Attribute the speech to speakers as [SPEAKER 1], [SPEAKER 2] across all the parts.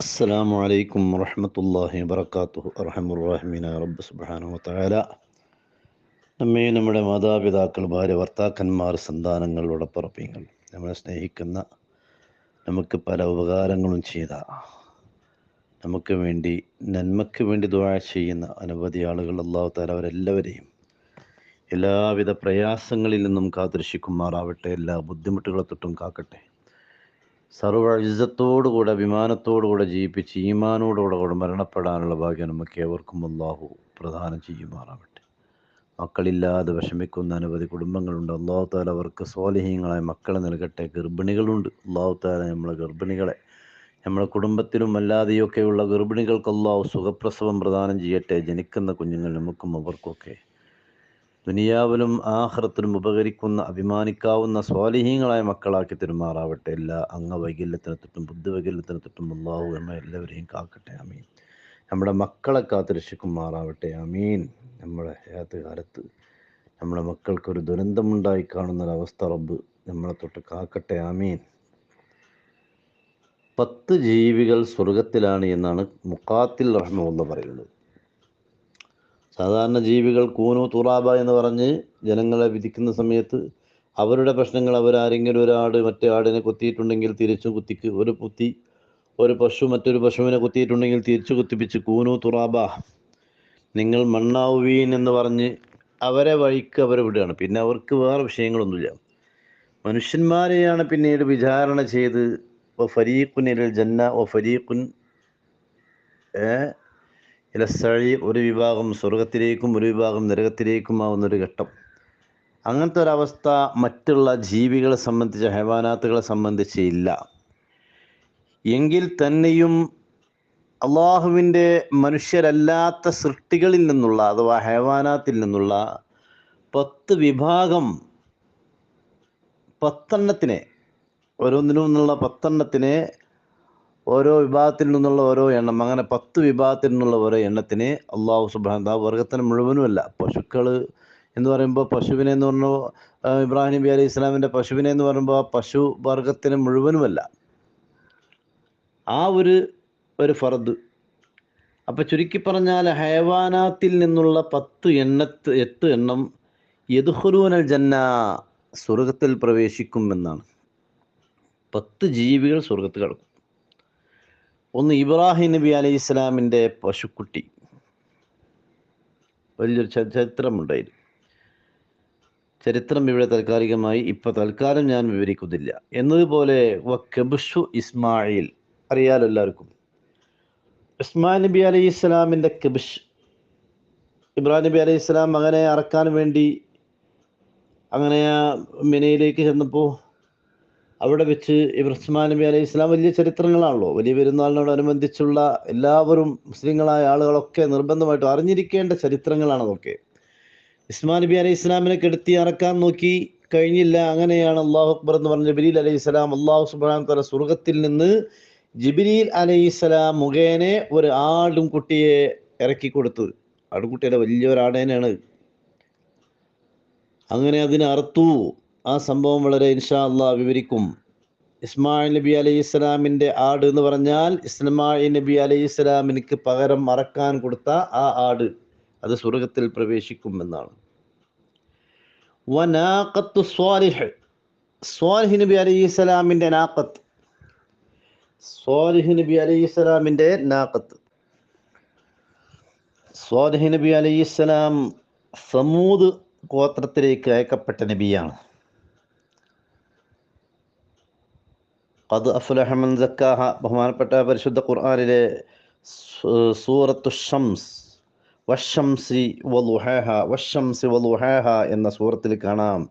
[SPEAKER 1] അസ്സാം വലൈക്കും വറഹമത്തല്ലാഹി വബർക്കാത്തു അറഹമുറാഹിമിന റബ്ബ് സുബാനു താല നമ്മെ നമ്മുടെ മാതാപിതാക്കൾ ഭാര്യ ഭർത്താക്കന്മാർ സന്താനങ്ങൾ ഉടപ്പറപ്പിങ്ങൾ നമ്മളെ സ്നേഹിക്കുന്ന നമുക്ക് പല ഉപകാരങ്ങളും ചെയ്ത നമുക്ക് വേണ്ടി നന്മയ്ക്ക് വേണ്ടി ദുവാ ചെയ്യുന്ന അനവധി ആളുകൾ അള്ളാഹു താല അവരെല്ലാവരെയും എല്ലാവിധ പ്രയാസങ്ങളിൽ നിന്നും കാത്തിരക്ഷിക്കുമാറാവട്ടെ. എല്ലാ ബുദ്ധിമുട്ടുകളെ തൊട്ടും കാക്കട്ടെ. സർവ ഇജ്ജത്തോടുകൂടെ അഭിമാനത്തോടുകൂടെ ജീവിപ്പിച്ച് ഈമാനോടുകൂടെ കൂടെ മരണപ്പെടാനുള്ള ഭാഗ്യം നമുക്ക് ഏവർക്കും അള്ളാഹു പ്രദാനം ചെയ്യുമാറാവട്ടെ. മക്കളില്ലാതെ വിഷമിക്കുന്ന അനവധി കുടുംബങ്ങളുണ്ട്. അള്ളാഹു താല അവർക്ക് സ്വാലിഹീങ്ങളായ മക്കളെ നൽകട്ടെ. ഗർഭിണികളുണ്ട്. അള്ളാഹു താല നമ്മളെ ഗർഭിണികളെ നമ്മുടെ കുടുംബത്തിലും അല്ലാതെയൊക്കെയുള്ള ഗർഭിണികൾക്ക് അള്ളാഹു സുഖപ്രസവം പ്രദാനം ചെയ്യട്ടെ. ജനിക്കുന്ന കുഞ്ഞുങ്ങൾ നമുക്കും അവർക്കൊക്കെ ദുനിയാവിലും ആഹ്റത്തിലും ഉപകരിക്കുന്ന അഭിമാനിക്കാവുന്ന സ്വാലിഹീങ്ങളായ മക്കളാക്കി തെരുമാറാവട്ടെ. എല്ലാ അംഗവൈകല്യത്തിന് തൊട്ടും ബുദ്ധിവൈകല്യത്തിന് തൊട്ടും അള്ളാഹു എമ്മ എല്ലാവരെയും കാക്കട്ടെ. അമീൻ നമ്മുടെ മക്കളെ കാത്തുരക്ഷിക്കുമാറാവട്ടെ അമീൻ നമ്മുടെ ഏത് കാലത്ത് നമ്മുടെ മക്കൾക്കൊരു ദുരന്തമുണ്ടായി കാണുന്ന ഒരവസ്ഥ റബ്ബ് നമ്മളെ തൊട്ട് കാക്കട്ടെ. അമീൻ പത്ത് ജീവികൾ സ്വർഗത്തിലാണ് എന്നാണ് മുക്കാത്തിൽ റഹ്മുള്ള പറയുന്നത്. സാധാരണ ജീവികൾ കൂനു തുറാബ എന്ന് പറഞ്ഞ് ജനങ്ങളെ വിധിക്കുന്ന സമയത്ത് അവരുടെ പ്രശ്നങ്ങൾ അവരാരെങ്കിലും ഒരാട് മറ്റേ ആടിനെ കുത്തിയിട്ടുണ്ടെങ്കിൽ തിരിച്ചു കുത്തിക്ക് ഒരു കുത്തി ഒരു പശു മറ്റൊരു പശുവിനെ കുത്തിയിട്ടുണ്ടെങ്കിൽ തിരിച്ചു കുത്തിപ്പിച്ച് കൂനു തുറാബ നിങ്ങൾ മണ്ണാവുവീൻ എന്ന് പറഞ്ഞ് അവരെ വഴിക്ക് അവരെ വിടുകയാണ്. പിന്നെ അവർക്ക് വേറെ വിഷയങ്ങളൊന്നുമില്ല. മനുഷ്യന്മാരെയാണ് പിന്നീട് വിചാരണ ചെയ്ത് ഒ ഫരീഖുൻ ഇരൽ ജന്ന ഒ ഫരീഖുൻ ഇലസഴി ഒരു വിഭാഗം സ്വർഗത്തിലേക്കും ഒരു വിഭാഗം നരകത്തിലേക്കുമാവുന്ന ഒരു ഘട്ടം. അങ്ങനത്തെ ഒരവസ്ഥ മറ്റുള്ള ജീവികളെ സംബന്ധിച്ച് ഹൈവാനാത്തുകളെ സംബന്ധിച്ച് ഇല്ല. എങ്കിൽ തന്നെയും അള്ളാഹുവിന്റെ മനുഷ്യരല്ലാത്ത സൃഷ്ടികളിൽ നിന്നുള്ള അഥവാ ഹൈവാനാത്തിൽ നിന്നുള്ള പത്ത് വിഭാഗം പത്തെണ്ണത്തിനെ ഓരോന്നിനും നിന്നുള്ള പത്തെണ്ണത്തിനെ ഓരോ വിഭാഗത്തിൽ നിന്നുള്ള ഓരോ എണ്ണം അങ്ങനെ പത്ത് വിഭാഗത്തിൽ നിന്നുള്ള ഓരോ എണ്ണത്തിന് അള്ളാഹു ആ വർഗത്തിന് മുഴുവനുമല്ല. പശുക്കൾ എന്ന് പറയുമ്പോൾ പശുവിനെ എന്ന് പറഞ്ഞു ഇബ്രാഹിം നബി അലി ഇസ്ലാമിന്റെ പശുവിനെ എന്ന് പറയുമ്പോൾ പശു വർഗത്തിന് മുഴുവനുമല്ല. ആ ഒരു ഒരു ഫറദ് അപ്പം ചുരുക്കി പറഞ്ഞാൽ ഹൈവാനാത്തിൽ നിന്നുള്ള പത്ത് എണ്ണത്ത് എട്ട് എണ്ണം യദുഹുറൂനൽ ജന്ന സ്വർഗത്തിൽ പ്രവേശിക്കും എന്നാണ്. പത്ത് ജീവികൾ സ്വർഗത്ത് കിടക്കും. ഒന്ന് ഇബ്രാഹിം നബി അലൈഹി ഇസ്ലാമിന്റെ പശുക്കുട്ടി. വലിയൊരു ചരിത്രമുണ്ടായിരുന്നു. ചരിത്രം ഇവിടെ താൽക്കാലികമായി ഇപ്പം തൽക്കാലം ഞാൻ വിവരിക്കുന്നില്ല. എന്നതുപോലെ കബുഷു ഇസ്മായിൽ അറിയാലോ എല്ലാവർക്കും. ഇസ്മായിൽ നബി അലൈഹി ഇസ്ലാമിന്റെ കബിഷ് ഇബ്രാഹിം നബി അലൈഹി ഇസ്ലാം മകനെ അറക്കാൻ വേണ്ടി അങ്ങനെ മിനയിലേക്ക് ചെന്നപ്പോൾ അവിടെ വെച്ച് ഇബ്രഹ്മാൻ നബി അലൈഹി ഇസ്ലാം വലിയ ചരിത്രങ്ങളാണല്ലോ. വലിയ പെരുന്നാളിനോടനുബന്ധിച്ചുള്ള എല്ലാവരും മുസ്ലിങ്ങളായ ആളുകളൊക്കെ നിർബന്ധമായിട്ടും അറിഞ്ഞിരിക്കേണ്ട ചരിത്രങ്ങളാണ് അതൊക്കെ. ഇസ്മാൻ നബി അലൈഹി ഇസ്ലാമിനെ കെടുത്തി അറക്കാൻ നോക്കി കഴിഞ്ഞില്ല. അങ്ങനെയാണ് അള്ളാഹു അക്ബർ എന്ന് പറഞ്ഞ ജബിലീൽ അലൈഹി ഇസ്ലാം അള്ളാഹു സുബാൻ തല സ്വർഗത്തിൽ നിന്ന് ജിബിലീൽ അലൈഹി ഇസ്ലാം മുഖേനെ ഒരു ആടും കുട്ടിയെ ഇറക്കി കൊടുത്തത് വലിയ വലിയൊരു ആടേനാണ് അങ്ങനെ അതിനെ അറുത്തു. ആ സംഭവം വളരെ ഇൻഷാ അള്ളാഹ് വിവരിക്കും. ഇസ്മായിൽ നബി അലൈഹി ഇസ്ലാമിന്റെ ആട് എന്ന് പറഞ്ഞാൽ ഇസ്മായിൽ നബി അലൈഹി ഇസ്ലാമിനിക്ക് പകരം മറക്കാൻ കൊടുത്ത ആ ആട് അത് സ്വർഗത്തിൽ പ്രവേശിക്കും എന്നാണ്. വനാഖത്തു സ്വാലിഹ്. സ്വാലിഹ് നബി അലൈഹി ഇസ്ലാമിന്റെ സ്വാലിഹ് നബി അലൈഹി ഇസ്ലാമിന്റെ സ്വാലിഹ് നബി അലൈഹി ഇസ്ലാം സമൂത് ഗോത്രത്തിലേക്ക് അയക്കപ്പെട്ട നബിയാണ്. അത് അഫുലഹമൻ സക്കാഹ ബഹുമാനപ്പെട്ട പരിശുദ്ധ ഖുർആാനിലെ സൂറത്തു ഷംസ് വഷംസി വലുഹേഹ വഷംസി വലുഹേഹ എന്ന സൂറത്തിൽ കാണാം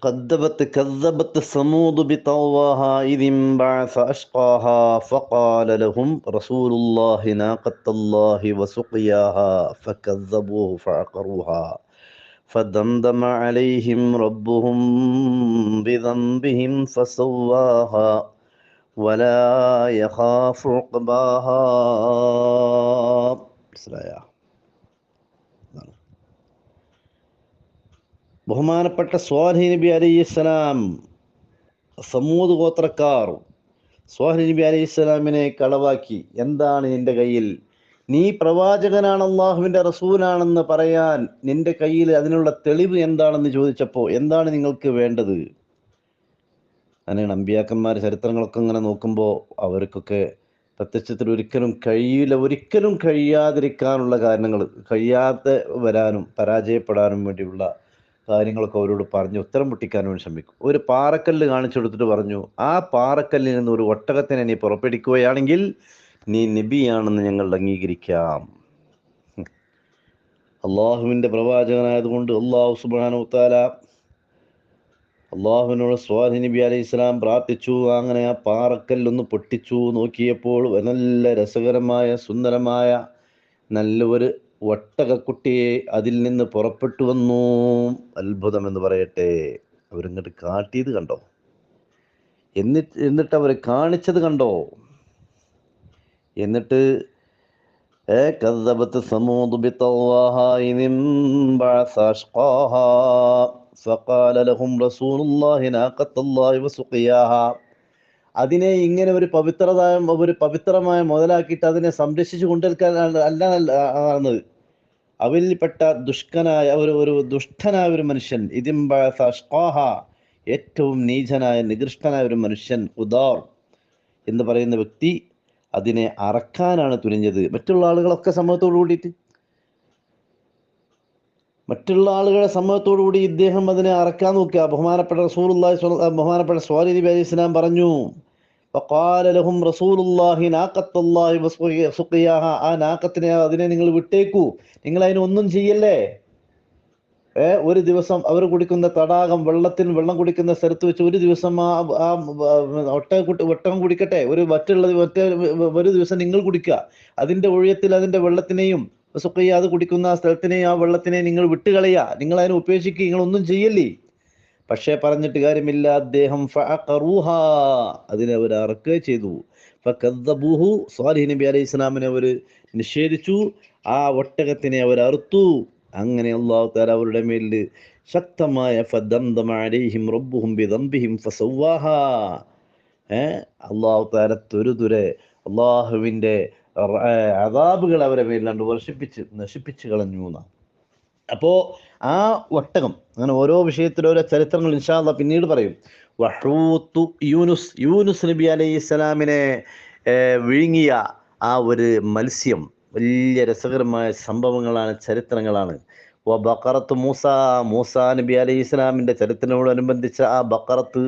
[SPEAKER 1] قدبت كذبت ثمود بطواها إذ انبعث أشقاها فقال لهم رسول الله ناقة الله وسقياها فكذبوه فعقروها فدمدم عليهم ربهم بذنبهم فسواها ولا يخاف عقباها ബഹുമാനപ്പെട്ട സ്വാലി നബി അലൈഹി സ്വലാം സമൂത് ഗോത്രക്കാർ സ്വാഹി നബി അലൈഹി സ്വലാമിനെ കളവാക്കി എന്താണ് നിന്റെ കയ്യിൽ നീ പ്രവാചകനാണ് അള്ളാഹുവിന്റെ റസൂലാണെന്ന് പറയാൻ നിന്റെ കയ്യിൽ അതിനുള്ള തെളിവ് എന്താണെന്ന് ചോദിച്ചപ്പോൾ എന്താണ് നിങ്ങൾക്ക് വേണ്ടത്? അങ്ങനെയാണ് അമ്പിയാക്കന്മാർ ചരിത്രങ്ങളൊക്കെ ഇങ്ങനെ നോക്കുമ്പോൾ അവർക്കൊക്കെ പ്രത്യക്ഷത്തിൽ ഒരിക്കലും കഴിയില്ല ഒരിക്കലും കഴിയാതിരിക്കാനുള്ള കാരണങ്ങൾ കഴിയാതെ വരാനും പരാജയപ്പെടാനും വേണ്ടിയുള്ള കാര്യങ്ങളൊക്കെ അവരോട് പറഞ്ഞ് ഉത്തരം പൊട്ടിക്കാനും വേണ്ടി ശ്രമിക്കും. ഒരു പാറക്കല്ല് കാണിച്ചു കൊടുത്തിട്ട് പറഞ്ഞു ആ പാറക്കല്ലിൽ നിന്ന് ഒരു ഒട്ടകത്തിനെ നീ പുറപ്പെടുവിക്കുകയാണെങ്കിൽ നീ നബിയാണെന്ന് ഞങ്ങൾ അംഗീകരിക്കാം. അള്ളാഹുവിന്റെ പ്രവാചകനായതുകൊണ്ട് അള്ളാഹു സുബാനു താല അള്ളാഹുവിനോട് സ്വാധി നബി അലൈഹി ഇസ്ലാം പ്രാർത്ഥിച്ചു. അങ്ങനെ ആ പാറക്കല്ലൊന്ന് പൊട്ടിച്ചു. നോക്കിയപ്പോൾ നല്ല രസകരമായ സുന്ദരമായ നല്ലൊരു ഒട്ടകക്കുട്ടിയെ അതിൽ നിന്ന് പുറപ്പെട്ടു വന്നു. അത്ഭുതം എന്ന് പറയട്ടെ. അവരിങ്ങോട്ട് കാട്ടിയത് കണ്ടോ? എന്നിട്ട് എന്നിട്ട് അവർ കാണിച്ചത് കണ്ടോ? എന്നിട്ട് ഏ كذبت ثمود بطغواها إذ انبعث أشقاها فقال لهم رسول الله ناقة الله وسقياها അതിനെ ഇങ്ങനെ ഒരു പവിത്രത ഒരു പവിത്രമായ മുതലാക്കിയിട്ട് അതിനെ സംരക്ഷിച്ചു കൊണ്ടിരിക്കാൻ അല്ല ആണെന്നത് അവരിൽപ്പെട്ട ദുഷ്കനായ ഒരു ഒരു ദുഷ്ടനായ ഒരു മനുഷ്യൻ ഇതിംബാഹ ഏറ്റവും നീചനായ നികൃഷ്ടനായ ഒരു മനുഷ്യൻ ഉദാർ എന്ന് പറയുന്ന വ്യക്തി അതിനെ അറക്കാനാണ് തുനിഞ്ഞത്. മറ്റുള്ള ആളുകളൊക്കെ സമ്മതത്തോടു കൂടിയിട്ട്. മറ്റുള്ള ആളുകളെ സമ്മതത്തോടു കൂടി ഇദ്ദേഹം അതിനെ അറക്കാൻ നോക്കുക. ബഹുമാനപ്പെട്ട റസൂലുള്ളാഹി ബഹുമാനപ്പെട്ട സ്വാലി നബി അലൈഹി സ്വലാം പറഞ്ഞു ലഹും റസൂലുള്ളാഹി ആ അതിനെ നിങ്ങൾ വിട്ടേക്കൂ. നിങ്ങൾ അതിനൊന്നും ചെയ്യല്ലേ? ഒരു ദിവസം അവർ കുടിക്കുന്ന തടാകം വെള്ളത്തിൽ വെള്ളം കുടിക്കുന്ന സ്ഥലത്ത് വെച്ച് ഒരു ദിവസം ആ ആ ഒട്ടക ഒട്ടകം കുടിക്കട്ടെ. ഒരു മറ്റുള്ള ഒറ്റ ഒരു ദിവസം നിങ്ങൾ കുടിക്കുക. അതിന്റെ ഒഴിയത്തിൽ അതിന്റെ വെള്ളത്തിനെയും സുഖയ്യ അത് കുടിക്കുന്ന ആ സ്ഥലത്തിനെയും ആ വെള്ളത്തിനെയും നിങ്ങൾ വിട്ടുകളയുക നിങ്ങൾ അതിനെ ഉപേക്ഷിക്കുക നിങ്ങളൊന്നും ചെയ്യല്ലേ. പക്ഷേ പറഞ്ഞിട്ട് കാര്യമില്ല. അദ്ദേഹം അതിനെ അവർ അറക്കുക ചെയ്തു. സ്വാലിഹ് നബി അലൈഹി ഇസ്ലാമിനെ അവർ നിഷേധിച്ചു. ആ ഒട്ടകത്തിനെ അവർ അറുത്തു. അങ്ങനെ അള്ളാഹു താല അവരുടെ മേലിൽ ശക്തമായ ഫദ്ദന്തമഅലൈഹിം റബ്ബുഹും ബിദംബിഹിം ഫസൗവാഹ അള്ളാഹു താല തുരുതുരെ അള്ളാഹുവിന്റെ അതാബുകൾ അവരെ മേലിലാണ്ട് വർഷിപ്പിച്ച് നശിപ്പിച്ച് കളഞ്ഞു എന്നാണ്. അപ്പോൾ ആ ഒട്ടകം അങ്ങനെ ഓരോ വിഷയത്തിലും ഓരോ ചരിത്രങ്ങൾ ഇൻഷാല്ല പിന്നീട് പറയും. വഹൂത്തു യൂനുസ് യൂനുസ് നബി അലൈഹി സ്വലാമിനെ വിഴുങ്ങിയ ആ ഒരു മത്സ്യം വലിയ രസകരമായ സംഭവങ്ങളാണ് ചരിത്രങ്ങളാണ്. വ ബക്കറത്ത് മൂസ മൂസ നബി അലൈഹി ഇസ്ലാമിന്റെ ചരിത്രത്തോടനുബന്ധിച്ച ആ ബക്കറത്ത്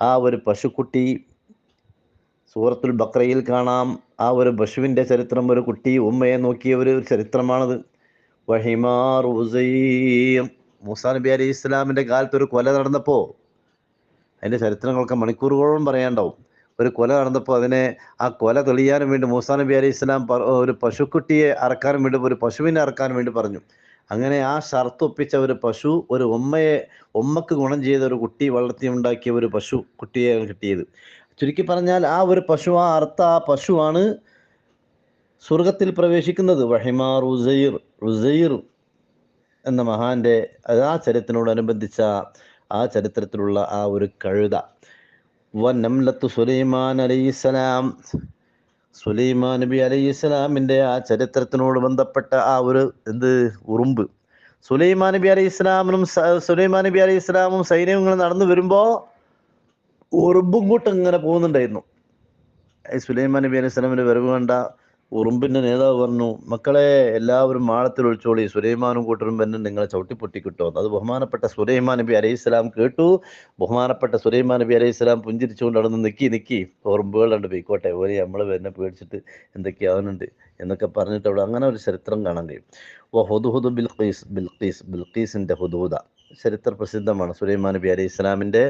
[SPEAKER 1] ആ ഒരു പശുക്കുട്ടി സൂറത്തുൽ ബക്രയിൽ കാണാം. ആ ഒരു പശുവിന്റെ ചരിത്രം ഒരു കുട്ടി ഉമ്മയെ നോക്കിയ ഒരു ചരിത്രമാണത്. വഹിമാർ ഉസൈം മൂസാ നബി അലൈഹി ഇസ്ലാമിന്റെ കാലത്ത് ഒരു കൊല നടന്നപ്പോൾ അതിന്റെ ചരിത്രങ്ങളൊക്കെ മണിക്കൂറുകളോളം പറയാണ്ടാവും ഒരു കൊല നടന്നപ്പോൾ അതിനെ ആ കൊല തെളിയാനും വേണ്ടി മൂസാ നബി അലൈഹി ഇസ്ലാം ഒരു പശുക്കുട്ടിയെ അറക്കാനും വേണ്ടി ഒരു പശുവിനെ അറക്കാനും വേണ്ടി പറഞ്ഞു. അങ്ങനെ ആ ഷർത്ത് ഒപ്പിച്ച ഒരു പശു ഒരു ഉമ്മയെ ഉമ്മക്ക് ഗുണം ചെയ്ത ഒരു കുട്ടി വളർത്തി ഉണ്ടാക്കിയ ഒരു പശു കുട്ടിയെ കിട്ടിയത്. ചുരുക്കി പറഞ്ഞാൽ ആ ഒരു പശു ആ അർത്ഥ ആ പശുവാണ് സ്വർഗത്തിൽ പ്രവേശിക്കുന്നത്. വഹിമാർ ഉസൈർ ഉസൈർ എന്ന മഹാന്റെ ആ ചരിത്രത്തിനോടനുബന്ധിച്ച ആ ചരിത്രത്തിലുള്ള ആ ഒരു കഴുത. വ നംലത്തു സുലൈമാൻ അലൈഹിസ്സലാം സുലൈമാൻ നബി അലൈഹിസ്സലാമിന്റെ ആ ചരിത്രത്തിനോട് ബന്ധപ്പെട്ട ആ ഒരു എന്ത് ഉറുമ്പ്. സുലൈമാൻ നബി അലൈഹി ഇസ്ലാമിനും സുലൈമാൻ നബി അലൈഹി ഇസ്ലാമും സൈന്യവും നടന്നു വരുമ്പോൾ ഉറുമ്പും കൂട്ടം ഇങ്ങനെ പോകുന്നുണ്ടായിരുന്നു. സുലൈമാൻ നബി അലൈഹി സ്വലാമിന്റെ വരവ് കണ്ട ഉറുമ്പിന്റെ നേതാവ് പറഞ്ഞു മക്കളെ എല്ലാവരും മാളത്തിൽ ഒഴിച്ചോളി. സുലൈമാനും കൂട്ടരും തന്നെ നിങ്ങളെ ചവിട്ടിപ്പൊട്ടി കിട്ടുമെന്ന് അത് ബഹുമാനപ്പെട്ട സുലൈമാൻ നബി അലൈഹി സ്വലാം കേട്ടു. ബഹുമാനപ്പെട്ട സുലൈമാൻ നബി അലൈഹി സ്വലാം പുഞ്ചിരിച്ചുകൊണ്ട് അവിടെ നിന്ന് നിക്കി ഉറുമ്പുകൾ കണ്ട് പോയിക്കോട്ടെ. ഓരോ നമ്മൾ എന്നെ പേടിച്ചിട്ട് എന്തൊക്കെയാവുന്നുണ്ട് എന്നൊക്കെ പറഞ്ഞിട്ട് അവിടെ അങ്ങനെ ഒരു ചരിത്രം കാണാൻ കഴിയും. ഓ ഹുദുഹുദ് ബിൽഖീസ് ബിൽഖീസ് ബിൽഖീസിന്റെ ഹുദൂദ ചരിത്ര പ്രസിദ്ധമാണ് സുലൈമാൻ നബി അലൈഹി ഇസ്ലാമിന്റെ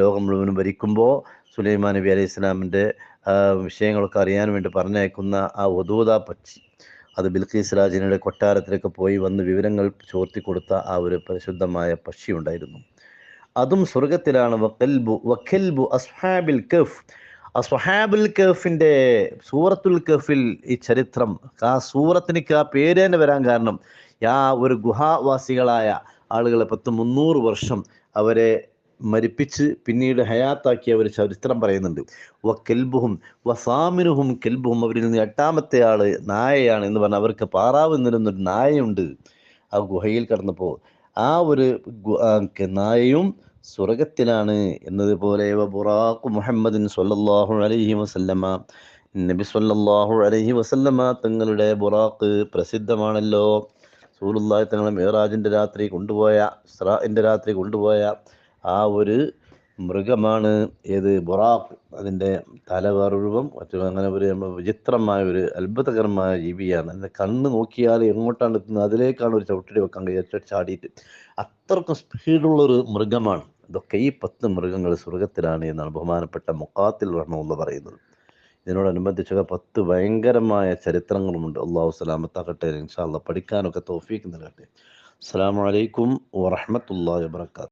[SPEAKER 1] ലോകം മുഴുവനും ഭരിക്കുമ്പോൾ സുലൈമാൻ നബി അലൈഹി ഇസ്ലാമിന്റെ വിഷയങ്ങളൊക്കെ അറിയാൻ വേണ്ടി പറഞ്ഞയക്കുന്ന ആ ഒതൂത പക്ഷി അത് ബിൽഖീസ് രാജിനയുടെ കൊട്ടാരത്തിലേക്ക് പോയി വന്ന് വിവരങ്ങൾ ചോർത്തി കൊടുത്ത ആ ഒരു പരിശുദ്ധമായ പക്ഷി ഉണ്ടായിരുന്നു. അതും സ്വർഗത്തിലാണ് വക്കൽബു വക്കൽബു അസ്ഹാബിൽ കഫ് അസ്ഹാബുൽ കഫിന്റെ സൂറത്തുൽ കഫിൽ ഈ ചരിത്രം ആ സൂറത്തിനിക്ക് ആ പേര് തന്നെ വരാൻ കാരണം ആ ഒരു ഗുഹാവാസികളായ ആളുകളെ പത്ത് മുന്നൂറ് വർഷം അവരെ മരിപ്പിച്ച് പിന്നീട് ഹയാത്താക്കിയ ഒരു ചരിത്രം പറയുന്നുണ്ട്. വ കെൽബുഹും വ സാമിനുഹും കെൽബുഹും അവരിൽ നിന്ന് എട്ടാമത്തെ ആൾ നായയാണ് എന്ന് പറഞ്ഞാൽ അവർക്ക് പാറാവ് നിരുന്നൊരു നായയുണ്ട്. ആ ഗുഹയിൽ കടന്നപ്പോൾ ആ ഒരു നായയും സ്വർഗത്തിലാണ് എന്നതുപോലെ ബുറാഖു മുഹമ്മദിൻ സൊല്ലാഹു അലൈഹി വസല്ലമ നബി സൊല്ലാഹു അലൈഹി വസല്ലമ തങ്ങളുടെ ബുറാഖ് പ്രസിദ്ധമാണല്ലോ. സൂലുള്ളാഹി തങ്ങളെ മേറാജിന്റെ രാത്രി കൊണ്ടുപോയ ഇസ്രാഇന്റെ രാത്രി കൊണ്ടുപോയ ആ ഒരു മൃഗമാണ് ഏത് ബുറാഖ്. അതിന്റെ തല മറ്റും അങ്ങനെ ഒരു വിചിത്രമായ ഒരു അത്ഭുതകരമായ ജീവിയാണ്. അതിന്റെ കണ്ണ് നോക്കിയാൽ എങ്ങോട്ടാണ് എത്തുന്നത്? അതിലേക്കാണ് ഒരു ചവിട്ടടി വെക്കാൻ കഴിയാത്ത ചാടിയിട്ട്. അത്രക്കും സ്പീഡുള്ളൊരു മൃഗമാണ്. ഇതൊക്കെ ഈ പത്ത് മൃഗങ്ങൾ സ്വർഗത്തിലാണ് എന്നാണ് ബഹുമാനപ്പെട്ട മുക്കാത്തിൽ റഹ്മുള്ള പറയുന്നത്. ഇതിനോടനുബന്ധിച്ചൊക്കെ പത്ത് ഭയങ്കരമായ ചരിത്രങ്ങളുമുണ്ട്. അള്ളാഹു സ്വലാമത്താക്കട്ടെ ഇൻഷാല്ല പഠിക്കാനൊക്കെ തോഫീക്ക് നൽകട്ടെ. അസ്സാം വലൈക്കും വറഹമത്തല്ലാ വാബർക്കാത്തു